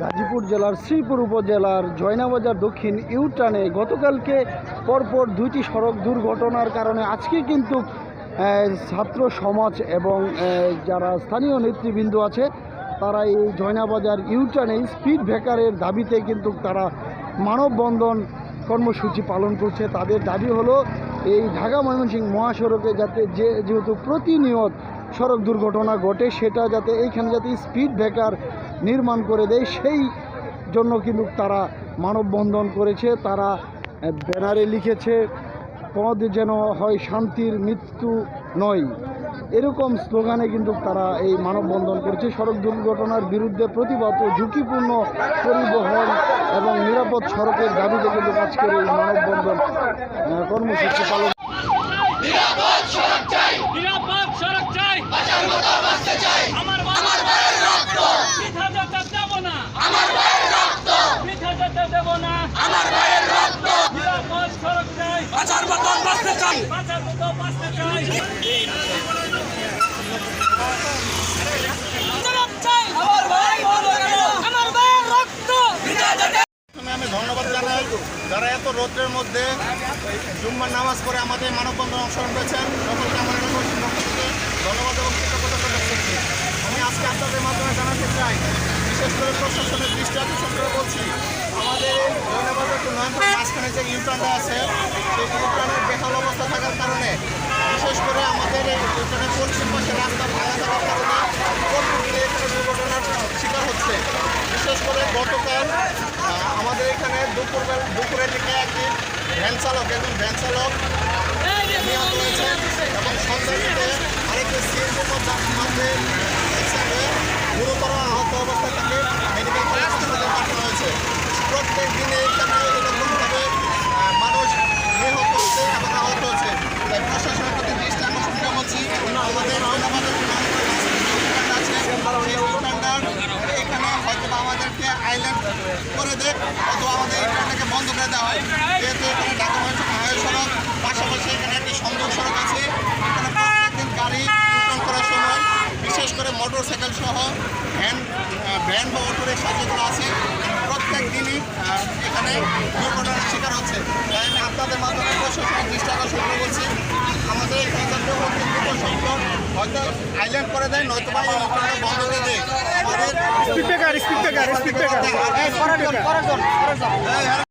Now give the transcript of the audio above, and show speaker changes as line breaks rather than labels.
গাজীপুর জেলার শ্রীপুর উপজেলার জয়নাবাজার দক্ষিণ ইউটার্নে গতকালকে পরপর দুইটি সড়ক দুর্ঘটনার কারণে আজকে কিন্তু ছাত্র সমাজ এবং যারা স্থানীয় নেতৃবৃন্দ আছে, তারা এই জয়নাবাজার ইউটার্নে স্পিড ব্রেকারের দাবিতে কিন্তু তারা মানববন্ধন কর্মসূচি পালন করছে। তাদের দাবি হলো, এই ঢাকা ময়মনসিংহ মহাসড়কে যাতে যে, যেহেতু প্রতিনিয়ত সড়ক দুর্ঘটনা ঘটে, সেটা যাতে এইখানে যাতে স্পিড ব্রেকার নির্মাণ করে দেয়, সেই জন্য কিন্তু তারা মানববন্ধন করেছে। তারা ব্যানারে লিখেছে, পদ যেন হয় শান্তির মৃত্যু নয়। এরকম স্লোগানে কিন্তু তারা এই মানববন্ধন করেছে। সড়ক দুর্ঘটনার বিরুদ্ধে প্রতিবাদ ও ঝুঁকিপূর্ণ পরিবহন এবং নিরাপদ সড়কের দাবিতে কিন্তু আজকের এই মানববন্ধন কর্মসূচি পালন
সড়ক চাই। আমার আমার পিঠা যেতে দেব না। পিঠা যেতে দেব না। নিরাপদ সড়ক চাই। বাঁচার মতো বাঁচতে চাই। বাঁচার মতো বাঁচতে চাই। চাই। আমার আমার ভাইয়ের রক্ত।
আমি ধন্যবাদ জানাই যারা এত রৌদ্রের মধ্যে জুম্মার নামাজ পড়ে আমাদের মানববন্ধন অংশগ্রহণ করেছেন। সকলকে আমার এলাকাবাসীর পক্ষ থেকে ধন্যবাদ এবং কৃতজ্ঞতা প্রকাশ করছি আমি আজকে আপনাদের মাধ্যমে জানাতে চাই প্রশাসনের দৃষ্টি আকর্ষণ করে আমাদের মাঝখানে যে ইউটার্নটা আছে, সেই ইউটার্নের বেহাল অবস্থা থাকার কারণে, বিশেষ করে আমাদের এই ইউটার্নের পশ্চিম পাশে রাস্তা ভাঙা থাকার কারণে কর্মীগুলি এখানে দুর্ঘটনার শিকার হচ্ছে। বিশেষ করে গতকাল আমাদের এখানে দুপুর দুপুরের দিকে একটি ভ্যান চালক, একজন ভ্যান চালক নিহত এবং সন্ধ্যার সিএনজি মধ্যে অ্যাক্সিডেন্টে গুরুতর আহত অবস্থায় তাকে মেডিকেল কলেজ হাসপাতালে পাঠানো হয়েছে প্রত্যেক দিনে এখানে এরকমভাবে আহ, মানুষ নিহত হচ্ছে এবং আহত হচ্ছে তাই প্রশাসনের প্রতি দৃষ্টি আকর্ষণ করে বলছি আমাদের জনগণের আছে সেই উঠানটার এখানে হয়তো বা আমাদেরকে আইল্যান্ড করে দেয় অথবা আমাদের এই ট্রেনটাকে বন্ধ করে দেওয়া হয়। যেহেতু এখানে ঢাকা হাইওয়ে সড়ক, পাশাপাশি এখানে একটি সংযোগ সড়ক আছে। এখানে প্রত্যেকদিন গাড়ি উত্তোলন করার সময় বিশেষ করে মোটর সাইকেল সহ ভ্যান ভ্যান বা অটো রিক্সা যেগুলো আছে। প্রত্যেক দিনই এখানে দুর্ঘটনার শিকার হচ্ছে। তাই আমি আপনাদের মাধ্যমে প্রশাসনের দৃষ্টি আকর্ষণ করে বলছি, আমাদের এখানে দ্রুত সম্ভব হয়তো আইল্যান্ড করে দেয় নয়তো বা বন্ধ করে দেয়।
Speed breaker speed breaker speed breaker